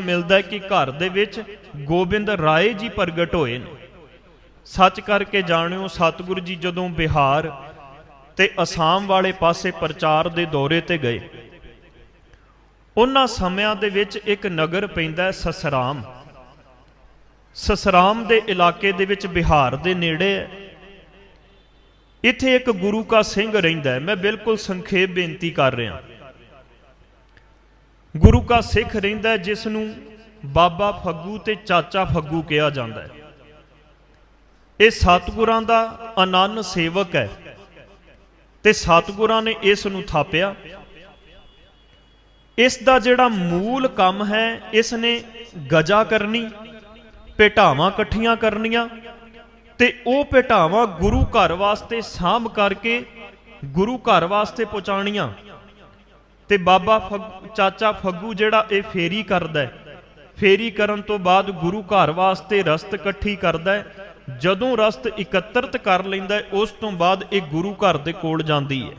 ਮਿਲਦਾ ਕਿ ਘਰ ਦੇ ਵਿੱਚ ਗੋਬਿੰਦ ਰਾਏ ਜੀ ਪ੍ਰਗਟ ਹੋਏ ਨੇ। ਸੱਚ ਕਰਕੇ ਜਾਣਿਓ, ਸਤਿਗੁਰੂ ਜੀ ਜਦੋਂ ਬਿਹਾਰ ਤੇ ਅਸਾਮ ਵਾਲੇ ਪਾਸੇ ਪ੍ਰਚਾਰ ਦੇ ਦੌਰੇ ਤੇ ਗਏ, ਉਹਨਾਂ ਸਮਿਆਂ ਦੇ ਵਿੱਚ ਇੱਕ ਨਗਰ ਪੈਂਦਾ ਹੈ ਸਸਰਾਮ। ਸਸਰਾਮ ਦੇ ਇਲਾਕੇ ਦੇ ਵਿੱਚ ਬਿਹਾਰ ਦੇ ਨੇੜੇ ਹੈ। ਇੱਥੇ ਇੱਕ ਗੁਰੂ ਕਾ ਸਿੰਘ ਰਹਿੰਦਾ ਹੈ। ਮੈਂ ਬਿਲਕੁਲ ਸੰਖੇਪ ਬੇਨਤੀ ਕਰ ਰਿਹਾ। ਗੁਰੂ ਕਾ ਸਿੱਖ ਰਹਿੰਦਾ ਜਿਸ ਨੂੰ ਬਾਬਾ ਫੱਗੂ ਤੇ ਚਾਚਾ ਫੱਗੂ ਕਿਹਾ ਜਾਂਦਾ ਹੈ। ਇਹ ਸਤਿਗੁਰਾਂ ਦਾ ਅਨੰਨ ਸੇਵਕ ਹੈ ਤੇ ਸਤਿਗੁਰਾਂ ਨੇ ਇਸ ਨੂੰ ਥਾਪਿਆ। ਇਸ ਦਾ ਜਿਹੜਾ ਮੂਲ ਕੰਮ ਹੈ, ਇਸ ਨੇ ਗਜਾ ਕਰਨੀ ਭੇਟਾਵਾਂ ਇਕੱਠੀਆਂ ਕਰਨੀਆਂ ਤੇ ਉਹ ਭੇਟਾਵਾਂ ਗੁਰੂ ਘਰ ਵਾਸਤੇ ਸਾਂਭ ਕਰਕੇ ਗੁਰੂ ਘਰ ਵਾਸਤੇ ਪਹੁੰਚਾਣੀਆਂ ਤੇ ਬਾਬਾ ਫੱਗ- ਚਾਚਾ ਫੱਗੂ ਜਿਹੜਾ ਇਹ ਫੇਰੀ ਕਰਦਾ ਫੇਰੀ ਕਰਨ ਤੋਂ ਬਾਅਦ ਗੁਰੂ ਘਰ ਵਾਸਤੇ ਰਸਤ ਇਕੱਠੀ ਕਰਦਾ ਜਦੋਂ ਰਸਤ ਇਕੱਤਰਤ ਕਰ ਲੈਂਦਾ ਉਸ ਤੋਂ ਬਾਅਦ ਇਹ ਗੁਰੂ ਘਰ ਦੇ ਕੋਲ ਜਾਂਦੀ ਹੈ।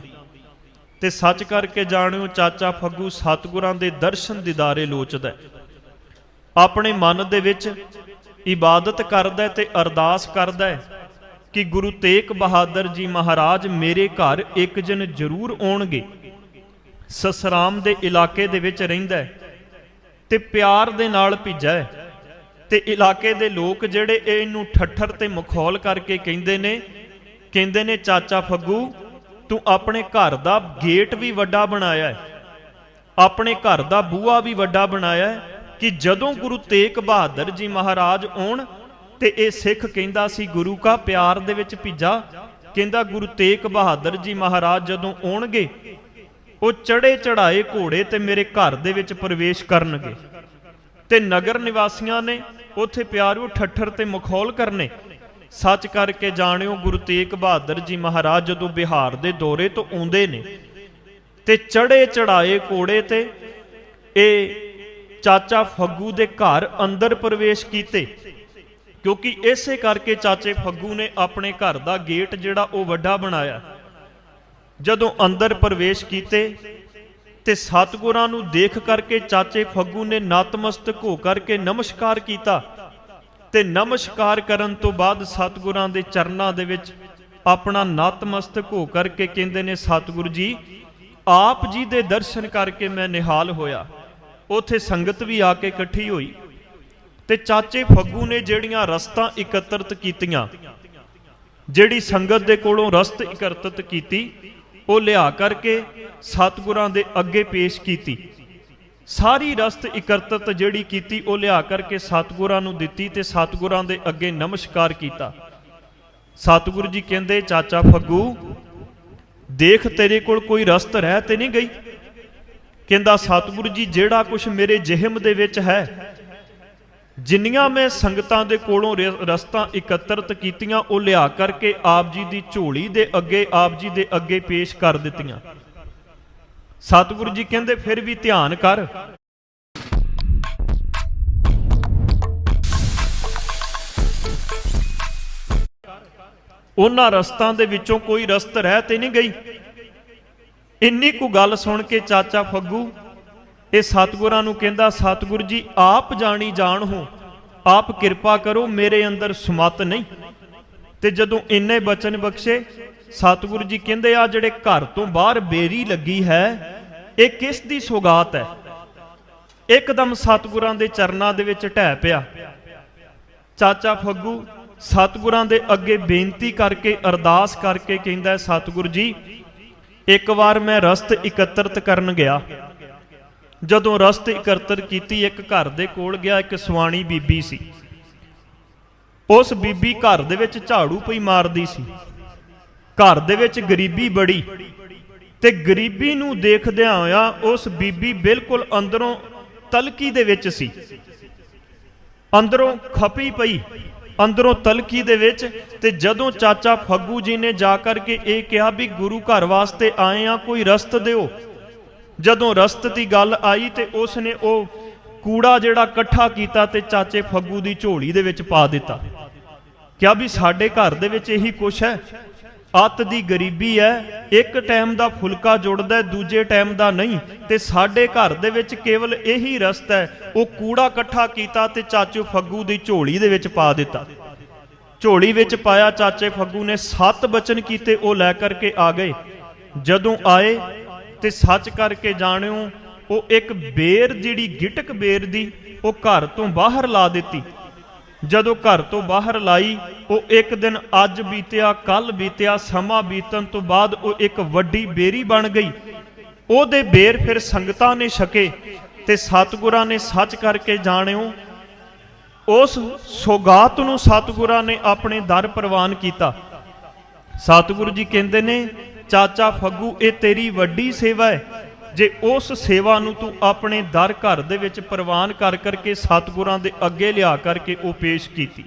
ਤੇ ਸੱਚ ਕਰਕੇ ਜਾਣਿਓ, ਚਾਚਾ ਫੱਗੂ ਸਤਿਗੁਰਾਂ ਦੇ ਦਰਸ਼ਨ ਦਿਦਾਰੇ ਲੋਚਦਾ ਆਪਣੇ ਮਨ ਦੇ ਵਿੱਚ ਇਬਾਦਤ ਕਰਦਾ ਤੇ ਅਰਦਾਸ ਕਰਦਾ ਕਿ ਗੁਰੂ ਤੇਗ ਬਹਾਦਰ ਜੀ ਮਹਾਰਾਜ ਮੇਰੇ ਘਰ ਇੱਕ ਦਿਨ ਜ਼ਰੂਰ ਆਉਣਗੇ। ਸਸਰਾਮ ਦੇ ਇਲਾਕੇ ਦੇ ਵਿੱਚ ਰਹਿੰਦਾ ਹੈ ਤੇ ਪਿਆਰ ਦੇ ਨਾਲ ਭਿੱਜਾ ਹੈ। ਤੇ ਇਲਾਕੇ ਦੇ ਲੋਕ ਜਿਹੜੇ ਇਹਨੂੰ ਠੱਠਰ ਤੇ ਮਖੌਲ ਕਰਕੇ ਕਹਿੰਦੇ ਨੇ ਕਹਿੰਦੇ ਨੇ, ਚਾਚਾ ਫੱਗੂ, ਤੂੰ ਆਪਣੇ ਘਰ ਦਾ ਗੇਟ ਵੀ ਵੱਡਾ ਬਣਾਇਆ ਹੈ। ਆਪਣੇ ਘਰ ਦਾ ਬੂਹਾ ਵੀ ਵੱਡਾ ਬਣਾਇਆ ਹੈ ਕਿ ਜਦੋਂ ਗੁਰੂ ਤੇਗ ਬਹਾਦਰ ਜੀ ਮਹਾਰਾਜ ਆਉਣ ਤੇ ਇਹ ਸਿੱਖ ਕਹਿੰਦਾ ਸੀ, ਗੁਰੂ ਕਾ ਪਿਆਰ ਦੇ ਵਿੱਚ ਭਿੱਜਾ। ਕਹਿੰਦਾ ਗੁਰੂ ਤੇਗ ਬਹਾਦਰ ਜੀ ਮਹਾਰਾਜ ਜਦੋਂ ਆਉਣਗੇ ਉਹ ਚੜੇ ਚੜਾਏ ਘੋੜੇ ਤੇ ਮੇਰੇ ਘਰ ਦੇ ਵਿੱਚ ਪ੍ਰਵੇਸ਼ ਕਰਨਗੇ। ਤੇ ਨਗਰ ਨਿਵਾਸੀਆਂ ਨੇ ਉੱਥੇ ਪਿਆਰਿਓ ਠੱਠਰ ਤੇ ਮਖੌਲ ਕਰਨੇ। ਸੱਚ ਕਰਕੇ ਜਾਣਿਓ ਗੁਰੂ ਤੇਗ ਬਹਾਦਰ ਜੀ ਮਹਾਰਾਜ ਜਦੋਂ ਬਿਹਾਰ ਦੇ ਦੌਰੇ ਤੋਂ ਆਉਂਦੇ ਨੇ ਤੇ ਚੜੇ ਚੜਾਏ ਘੋੜੇ ਤੇ ਇਹ ਚਾਚਾ ਫੱਗੂ ਦੇ ਘਰ ਅੰਦਰ ਪ੍ਰਵੇਸ਼ ਕੀਤੇ। ਕਿਉਂਕਿ ਇਸੇ ਕਰਕੇ ਚਾਚੇ ਫੱਗੂ ਨੇ ਆਪਣੇ ਘਰ ਦਾ ਗੇਟ ਜਿਹੜਾ ਉਹ ਵੱਡਾ ਬਣਾਇਆ। ਜਦੋਂ ਅੰਦਰ ਪ੍ਰਵੇਸ਼ ਕੀਤੇ ਤੇ ਸਤਿਗੁਰਾਂ ਨੂੰ ਦੇਖ ਕਰਕੇ ਚਾਚੇ ਫੱਗੂ ਨੇ ਨਤਮਸਤਕ ਹੋ ਕਰਕੇ ਨਮਸਕਾਰ ਕੀਤਾ ਤੇ ਨਮਸਕਾਰ ਕਰਨ ਤੋਂ ਬਾਅਦ ਸਤਿਗੁਰਾਂ ਦੇ ਚਰਨਾਂ ਦੇ ਵਿੱਚ ਆਪਣਾ ਨਤਮਸਤਕ ਹੋ ਕਰਕੇ ਕਹਿੰਦੇ ਨੇ, ਸਤਿਗੁਰੂ ਜੀ, ਆਪ ਜੀ ਦੇ ਦਰਸ਼ਨ ਕਰਕੇ ਮੈਂ ਨਿਹਾਲ ਹੋਇਆ। ਉਥੇ ਸੰਗਤ ਵੀ ਆ ਕੇ ਇਕੱਠੀ ਹੋਈ ਤੇ ਚਾਚੇ ਫੱਗੂ ਨੇ ਜਿਹੜੀਆਂ ਰਸਤਾਂ ਇਕੱਤਰਤ ਕੀਤੀਆਂ, ਜਿਹੜੀ ਸੰਗਤ ਦੇ ਕੋਲੋਂ ਰਸਤ ਇਕੱਤਰਤ ਕੀਤੀ ਉਹ ਲਿਆ ਕਰਕੇ ਸਤਿਗੁਰਾਂ ਦੇ ਅੱਗੇ ਪੇਸ਼ ਕੀਤੀ। ਸਾਰੀ ਰਸਤ ਇਕੱਤਰਤ ਜਿਹੜੀ ਕੀਤੀ, ਉਹ ਲਿਆ ਕਰਕੇ ਸਤਿਗੁਰਾਂ ਨੂੰ ਦਿੱਤੀ ਤੇ ਸਤਿਗੁਰਾਂ ਦੇ ਅੱਗੇ ਨਮਸਕਾਰ ਕੀਤਾ। ਸਤਿਗੁਰੂ ਜੀ ਕਹਿੰਦੇ, ਚਾਚਾ ਫੱਗੂ, ਦੇਖ ਤੇਰੇ ਕੋਲ ਕੋਈ ਰਸਤ ਰਹਿ ਤੇ ਨਹੀਂ ਗਈ? ਕਹਿੰਦਾ, ਸਤਿਗੁਰੂ ਜੀ, ਜਿਹੜਾ ਕੁਝ ਮੇਰੇ ਜਿਹਮ ਦੇ ਵਿੱਚ ਹੈ ਜਿੰਨੀਆਂ ਮੈਂ ਸੰਗਤਾਂ ਦੇ ਕੋਲੋਂ ਰ- ਰਸਤਾਂ ਇਕੱਤਰਤ ਕੀਤੀਆਂ, ਉਹ ਲਿਆ ਕਰਕੇ ਆਪ ਜੀ ਦੀ ਝੋਲੀ ਦੇ ਅੱਗੇ, ਆਪ ਜੀ ਦੇ ਅੱਗੇ ਪੇਸ਼ ਕਰ ਦਿੱਤੀਆਂ। ਸਤਿਗੁਰੂ ਜੀ ਕਹਿੰਦੇ, ਫਿਰ ਵੀ ਧਿਆਨ ਕਰ। ਉਹਨਾਂ ਰਸਤਾਂ ਦੇ ਵਿੱਚੋਂ ਕੋਈ ਰਸਤ ਰਹਿ ਤੇ ਨਹੀਂ ਗਈ। ਇੰਨੀ ਕੁ ਗੱਲ ਸੁਣ ਕੇ ਚਾਚਾ ਫੱਗੂ ਇਹ ਸਤਿਗੁਰਾਂ ਨੂੰ ਕਹਿੰਦਾ, ਸਤਿਗੁਰੂ ਜੀ, ਆਪ ਜਾਣੀ ਜਾਣ ਹੋ। ਆਪ ਕਿਰਪਾ ਕਰੋ, ਮੇਰੇ ਅੰਦਰ ਸਮਤ ਨਹੀਂ। ਤੇ ਜਦੋਂ ਇੰਨੇ ਬਚਨ ਬਖਸ਼ੇ, ਸਤਿਗੁਰੂ ਜੀ ਕਹਿੰਦੇ, ਆ ਜਿਹੜੇ ਘਰ ਤੋਂ ਬਾਹਰ ਬੇਰੀ ਲੱਗੀ ਹੈ, ਇਹ ਕਿਸ ਦੀ ਸੌਗਾਤ ਹੈ? ਇੱਕਦਮ ਸਤਿਗੁਰਾਂ ਦੇ ਚਰਨਾਂ ਦੇ ਵਿੱਚ ਢਹਿ ਪਿਆ। ਚਾਚਾ ਫੱਗੂ ਸਤਿਗੁਰਾਂ ਦੇ ਅੱਗੇ ਬੇਨਤੀ ਕਰਕੇ, ਅਰਦਾਸ ਕਰਕੇ ਕਹਿੰਦਾ, ਸਤਿਗੁਰੂ ਜੀ, ਇੱਕ ਵਾਰ ਮੈਂ ਰਸਤ ਇਕੱਤਰਤ ਕਰਨ ਗਿਆ। ਜਦੋਂ ਰਸਤ ਇਕੱਤਰ ਕੀਤੀ, ਇੱਕ ਘਰ ਦੇ ਕੋਲ ਗਿਆ, ਇੱਕ ਸੁਆਣੀ ਬੀਬੀ ਸੀ। ਉਸ ਬੀਬੀ ਘਰ ਦੇ ਵਿੱਚ ਝਾੜੂ ਪਈ ਮਾਰਦੀ ਸੀ। ਘਰ ਦੇ ਵਿੱਚ ਗਰੀਬੀ ਬੜੀ ਤੇ ਗਰੀਬੀ ਨੂੰ ਦੇਖਦਿਆਂ ਹੋਇਆ ਉਸ ਬੀਬੀ ਬਿਲਕੁਲ ਅੰਦਰੋਂ ਤਲਕੀ ਦੇ ਵਿੱਚ ਸੀ। ਅੰਦਰੋਂ ਖਪੀ ਪਈ, ਅੰਦਰੋਂ ਤਲਕੀ ਦੇ ਵਿੱਚ ਤੇ ਜਦੋਂ ਚਾਚਾ ਫੱਗੂ ਜੀ ਨੇ ਜਾ ਕਰਕੇ ਇਹ ਕਿਹਾ ਵੀ ਗੁਰੂ ਘਰ ਵਾਸਤੇ ਆਏ ਆ, ਕੋਈ ਰਸਤ ਦਿਓ। ਜਦੋਂ ਰਸਤ ਦੀ ਗੱਲ ਆਈ ਤੇ ਉਸ ਨੇ ਉਹ ਕੂੜਾ ਜਿਹੜਾ ਇਕੱਠਾ ਕੀਤਾ ਤੇ ਚਾਚੇ ਫੱਗੂ ਦੀ ਝੋਲੀ ਦੇ ਵਿੱਚ ਪਾ ਦਿੱਤਾ। ਕਿਹਾ ਵੀ ਸਾਡੇ ਘਰ ਦੇ ਵਿੱਚ ਇਹੀ ਕੁਛ ਹੈ। ਅੱਤ ਦੀ ਗਰੀਬੀ ਹੈ, ਇੱਕ ਟਾਈਮ ਦਾ ਫੁਲਕਾ ਜੁੜਦਾ, ਦੂਜੇ ਟਾਈਮ ਦਾ ਨਹੀਂ ਤੇ ਸਾਡੇ ਘਰ ਦੇ ਵਿੱਚ ਕੇਵਲ ਇਹੀ ਰਸਤਾ ਹੈ। ਉਹ ਕੂੜਾ ਇਕੱਠਾ ਕੀਤਾ ਤੇ ਚਾਚੂ ਫੱਗੂ ਦੀ ਝੋਲੀ ਦੇ ਵਿੱਚ ਪਾ ਦਿੱਤਾ। ਝੋਲੀ ਵਿੱਚ ਪਾਇਆ ਚਾਚੇ ਫੱਗੂ ਨੇ ਸੱਤ ਬਚਨ ਕੀਤੇ, ਉਹ ਲੈ ਕਰਕੇ ਆ ਗਏ। ਜਦੋਂ ਆਏ ਤੇ ਸੱਚ ਕਰਕੇ ਜਾਣਿਓ, ਉਹ ਇੱਕ ਬੇਰ ਜਿਹੜੀ ਗਿਟਕ ਬੇਰ ਦੀ, ਉਹ ਘਰ ਤੋਂ ਬਾਹਰ ਲਾ ਦਿੱਤੀ। ਜਦੋਂ ਘਰ ਤੋਂ ਬਾਹਰ ਲਾਈ, ਉਹ ਇੱਕ ਦਿਨ ਅੱਜ ਬੀਤਿਆ ਕੱਲ ਬੀਤਿਆ, ਸਮਾਂ ਬੀਤਣ ਤੋਂ ਬਾਅਦ ਉਹ ਇੱਕ ਵੱਡੀ ਬੇਰੀ ਬਣ ਗਈ। ਉਹਦੇ ਬੇਰ ਫਿਰ ਸੰਗਤਾਂ ਨੇ ਛਕੇ ਤੇ ਸਤਿਗੁਰਾਂ ਨੇ ਸੱਚ ਕਰਕੇ ਜਾਣਿਓ, ਉਸ ਸੌਗਾਤ ਨੂੰ ਸਤਿਗੁਰਾਂ ਨੇ ਆਪਣੇ ਦਰ ਪ੍ਰਵਾਨ ਕੀਤਾ। ਸਤਿਗੁਰੂ ਜੀ ਕਹਿੰਦੇ ਨੇ ਚਾਚਾ ਫੱਗੂ, ਇਹ ਤੇਰੀ ਵੱਡੀ ਸੇਵਾ ਹੈ। ਜੇ ਉਸ ਸੇਵਾ ਨੂੰ ਤੂੰ ਆਪਣੇ ਦਰ ਘਰ ਦੇ ਵਿੱਚ ਪ੍ਰਵਾਨ ਕਰ ਕਰਕੇ ਸਤਿਗੁਰਾਂ ਦੇ ਅੱਗੇ ਲਿਆ ਕਰਕੇ ਉਹ ਪੇਸ਼ ਕੀਤੀ।